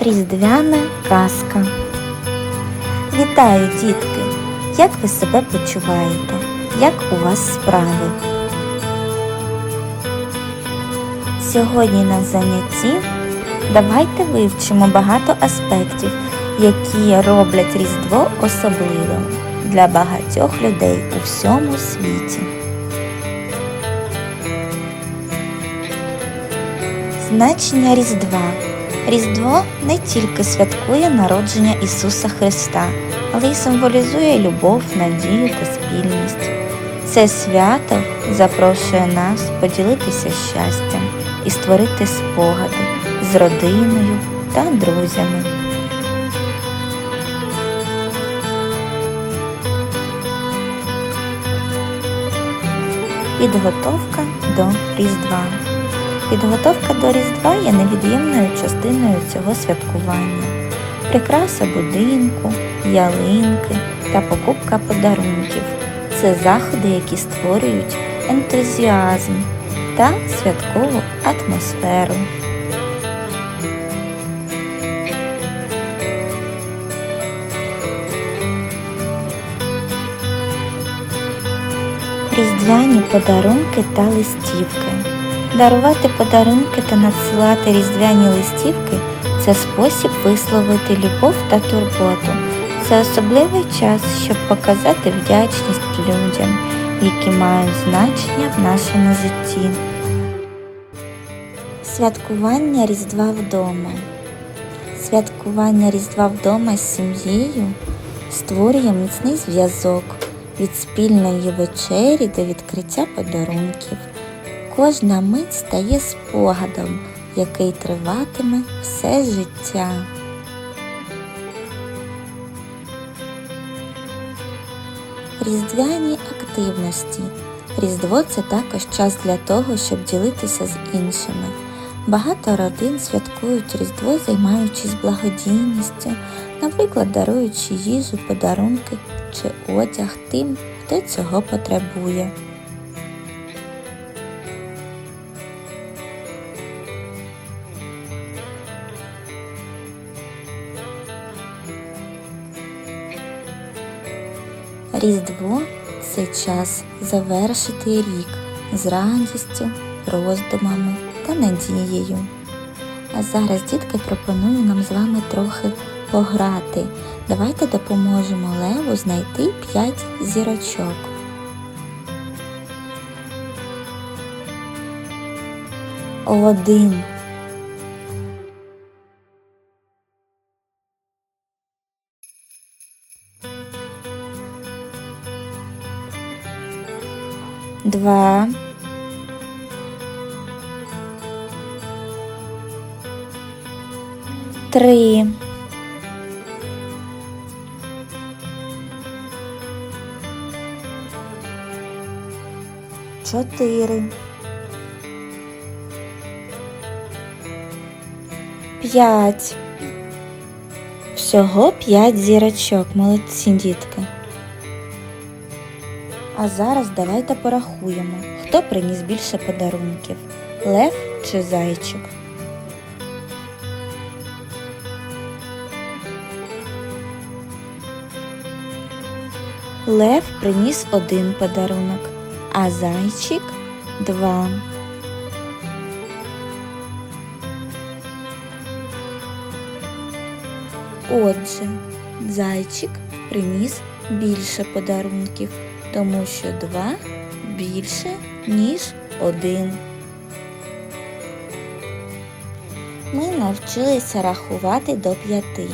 Різдвяна казка. Вітаю, дітки! Як ви себе почуваєте? Як у вас справи? Сьогодні на занятті давайте вивчимо багато аспектів, які роблять Різдво особливим для багатьох людей у всьому світі. Значення Різдва. Різдво не тільки святкує народження Ісуса Христа, але й символізує любов, надію та спільність. Це свято запрошує нас поділитися щастям і створити спогади з родиною та друзями. Підготовка до Різдва. Підготовка до Різдва є невід'ємною частиною цього святкування. Прикраса будинку, ялинки та покупка подарунків це заходи, які створюють ентузіазм та святкову атмосферу. Різдвяні подарунки та листівки. Дарувати подарунки та надсилати різдвяні листівки це спосіб висловити любов та турботу. Це особливий час, щоб показати вдячність людям, які мають значення в нашому житті. Святкування Різдва вдома. Святкування Різдва вдома з сім'єю створює міцний зв'язок від спільної вечері до відкриття подарунків. Кожна мить стає спогадом, який триватиме все життя. Різдвяні активності. Різдво це також час для того, щоб ділитися з іншими. Багато родин святкують Різдво, займаючись благодійністю, наприклад, даруючи їжу, подарунки чи одяг тим, хто цього потребує. Різдво це час завершити рік з радістю, роздумами та надією. А зараз, дітки, пропоную нам з вами трохи пограти. Давайте допоможемо Леву знайти 5 зірочок. Один. Два. Три. Чотири. П'ять. Всього п'ять зірочок, молодці дітки. А зараз давайте порахуємо, хто приніс більше подарунків лев чи зайчик. Лев приніс один подарунок, а зайчик два. Отже, зайчик приніс більше подарунків, тому що два більше, ніж один. Ми навчилися рахувати до п'яти,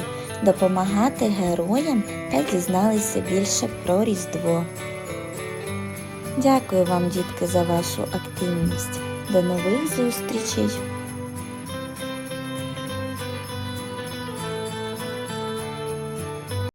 допомагати героям та дізналися більше про Різдво. Дякую вам, дітки, за вашу активність. До нових зустрічей!